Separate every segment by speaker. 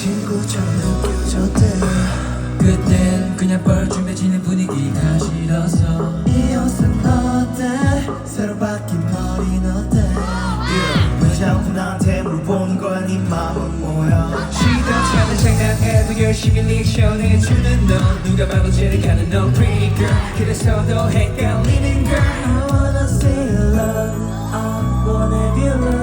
Speaker 1: 친구 찾는 껴졌대
Speaker 2: 그땐 그냥 뻘쭘해지는 분위기가 싫어서.
Speaker 1: 이 옷은 어때? 새로 바뀐 머리는 어때? Yeah. 왜 자꾸 나한테 물어보는 거야. 네 맘은 뭐야?
Speaker 2: 쉬다 차는 장난해도 열심히 리액션해주는 너. 누가 봐도 제를 가는 너 pretty girl. 그래서 너 헷갈리는 girl.
Speaker 1: I wanna see your love. I wanna be your love.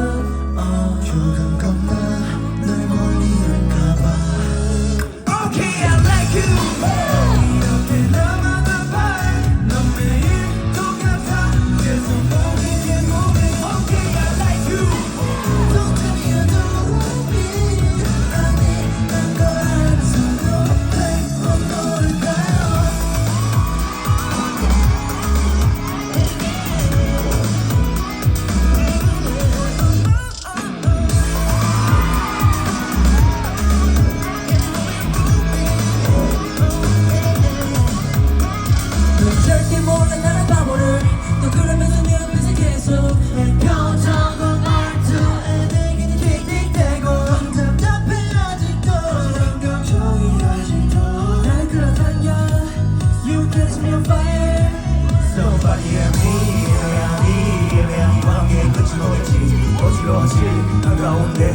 Speaker 1: 我是否已经破去逻我？